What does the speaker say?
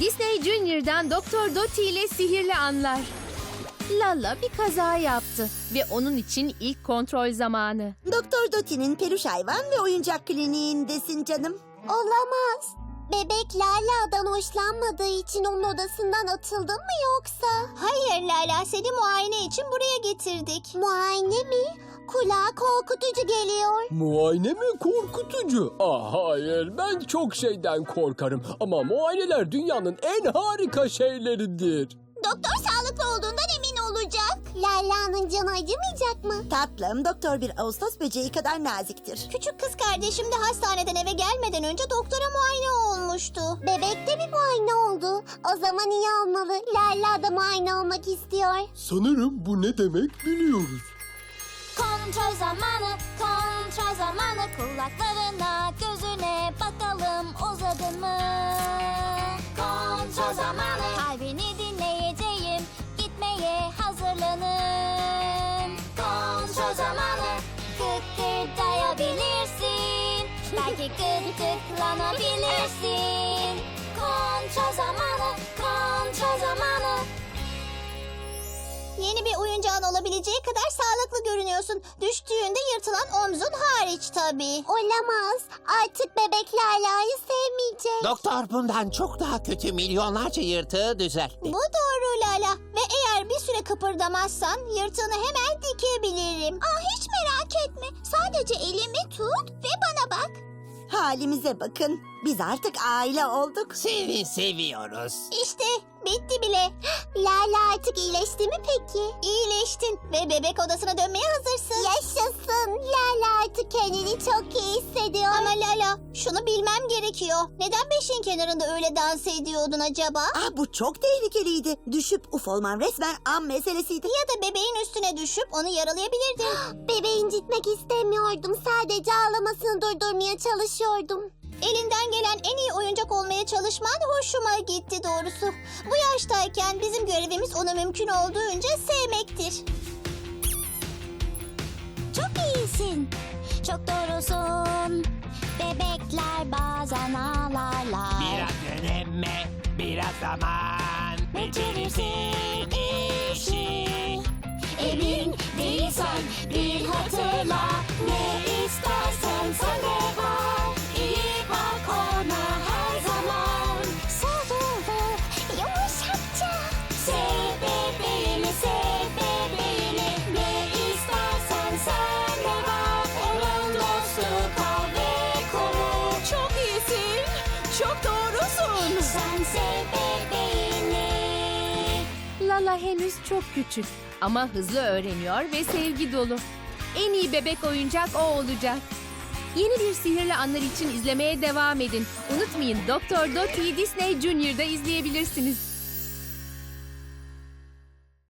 Disney Junior'dan Doktor Dottie ile sihirli anlar. Lala bir kaza yaptı ve onun için ilk kontrol zamanı. Doktor Doti'nin peluş hayvan ve oyuncak kliniğindesin canım. Olamaz. Bebek Lala'dan hoşlanmadığı için onun odasından atıldın mı yoksa? Hayır Lala seni muayene için buraya getirdik. Muayene mi? Kulağa korkutucu geliyor. Muayene mi korkutucu? Ah hayır ben çok şeyden korkarım ama muayeneler dünyanın en harika şeyleridir. Doktor sağlıklı olduğundan emin olacak. Lala'nın canı acımayacak mı? Tatlım doktor bir Ağustos böceği kadar naziktir. Küçük kız kardeşim de hastaneden eve gelmeden önce doktora muayene olmuştu. Bebek de bir muayene oldu. O zaman iyi olmalı. Lala da muayene olmak istiyor. Sanırım bu ne demek biliyoruz. Kontrol zamanı, kontrol zamanı Kulaklarına, gözüne bakalım uzadı mı? Kontrol zamanı gıdıklanabilirsin Kontrol zamanı, kontrol zamanı Yeni bir oyuncağın olabileceği kadar sağlıklı görünüyorsun. Düştüğünde yırtılan omzun hariç tabii. Olamaz. Artık bebek Lala'yı sevmeyecek. Doktor bundan çok daha kötü milyonlarca yırtığı düzeltti. Bu doğru Lala. Ve eğer bir süre kıpırdamazsan yırtığını hemen dikebilirim. Aa, hiç merak etme. Sadece elimi Halimize bakın. Biz artık aile olduk. Seni seviyoruz. İşte bitti bile. Lala artık iyileşti mi peki? İyileştin ve bebek odasına dönmeye hazırsın. Yaşasın. Kendini çok iyi hissediyor. Ama Lala şunu bilmem gerekiyor. Neden beşiğin kenarında öyle dans ediyordun acaba? Ah bu çok tehlikeliydi. Düşüp uf olman resmen an meselesiydi. Ya da bebeğin üstüne düşüp onu yaralayabilirdin. Bebeği incitmek istemiyordum. Sadece ağlamasını durdurmaya çalışıyordum. Elinden gelen en iyi oyuncak olmaya çalışman hoşuma gitti doğrusu. Bu yaştayken bizim görevimiz onu mümkün olduğunca sevmektir. Çok iyisin, çok doğrusun. Bebekler bazen ağlarlar. Biraz deneme, biraz zaman. Bitirirsin işi. Emin Lala henüz çok küçük ama hızlı öğreniyor ve sevgi dolu. En iyi bebek oyuncak o olacak. Yeni bir sihirli anlar için izlemeye devam edin. Unutmayın Doktor Dottie'yi Disney Junior'da izleyebilirsiniz.